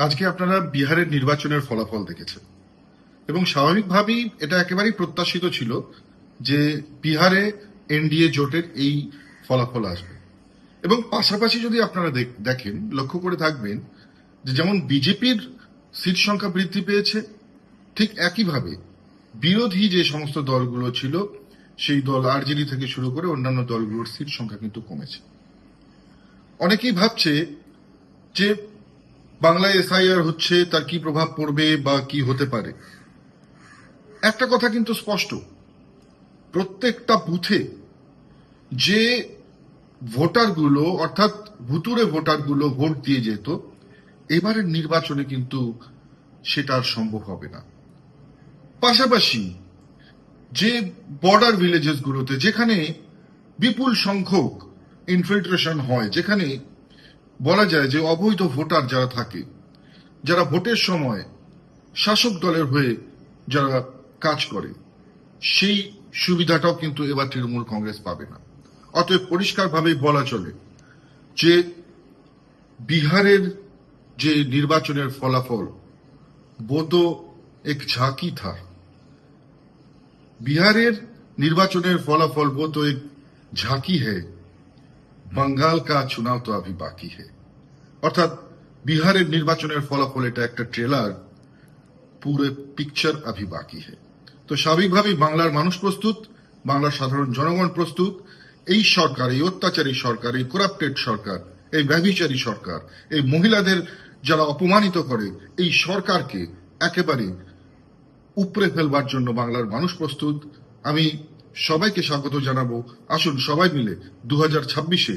আজকে আপনারা বিহারের নির্বাচনের ফলাফল দেখেছেন। এবং স্বাভাবিকভাবেই এটা একেবারেই প্রত্যাশিত ছিল যে বিহারে এনডিএ জোটের এই ফলাফল আসবে। এবং পাশাপাশি যদি আপনারা দেখ- দেখেন, লক্ষ্য করে থাকবেন যে যেমন বিজেপির সিট সংখ্যা বৃদ্ধি পেয়েছে, ঠিক একইভাবে বিরোধী যে সমস্ত দলগুলো ছিল, সেই দল আরজেডি থেকে শুরু করে অন্যান্য দলগুলোর সিট সংখ্যা কিন্তু কমেছে। অনেকেই ভাবছে যে বাংলায় এসআইআর হচ্ছে, তার কি প্রভাব পড়বে বা কি হতে পারে? একটা কথা কিন্তু স্পষ্ট। প্রত্যেকটা বুথে যে ভোটারগুলো, অর্থাৎ ভুতুরে ভোটারগুলো ভোট দিয়ে যেত, এবারের নির্বাচনে কিন্তু সেটা আর সম্ভব হবে না। পাশাপাশি যে বর্ডার ভিলেজেস গুলোতে, যেখানে বিপুল সংখ্যক ইনফিল্ট্রেশন হয়, যেখানে বলা যায় যে অবৈধ ভোটার যারা থাকে যারা ভোটের সময় শাসক দলের হয়ে যারা কাজ করে সেই সুবিধাটাও কিন্তু এবার তৃণমূল কংগ্রেস পাবে না অতএব পরিষ্কারভাবেই বলা চলে যে বিহারের যে নির্বাচনের ফলাফল বোধ এক ঝাঁকি থা বিহারের নির্বাচনের ফলাফল वो तो एक झांकी है बंगाल का चुनाव तो अभी बाकी है অর্থাৎ বিহারের নির্বাচনের ফলাফল এটা একটা ট্রেলার, পুরো পিকচার আভি বাকি হে। তো স্বাভাবিকভাবেই বাংলার মানুষ প্রস্তুত, বাংলার সাধারণ জনগণ প্রস্তুত, এই সরকার, এই অত্যাচারী সরকার, এই করাপ্টেড সরকার, এই ব্যভিচারী সরকার, এই মহিলাদের যারা অপমানিত করে, এই সরকারকে একেবারে উপড়ে ফেলবার জন্য বাংলার মানুষ প্রস্তুত। আমি সবাইকে স্বাগত জানাব। আসুন সবাই মিলে দু হাজার ছাব্বিশে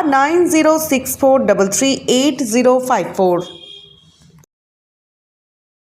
nine zero six four double three eight zero five four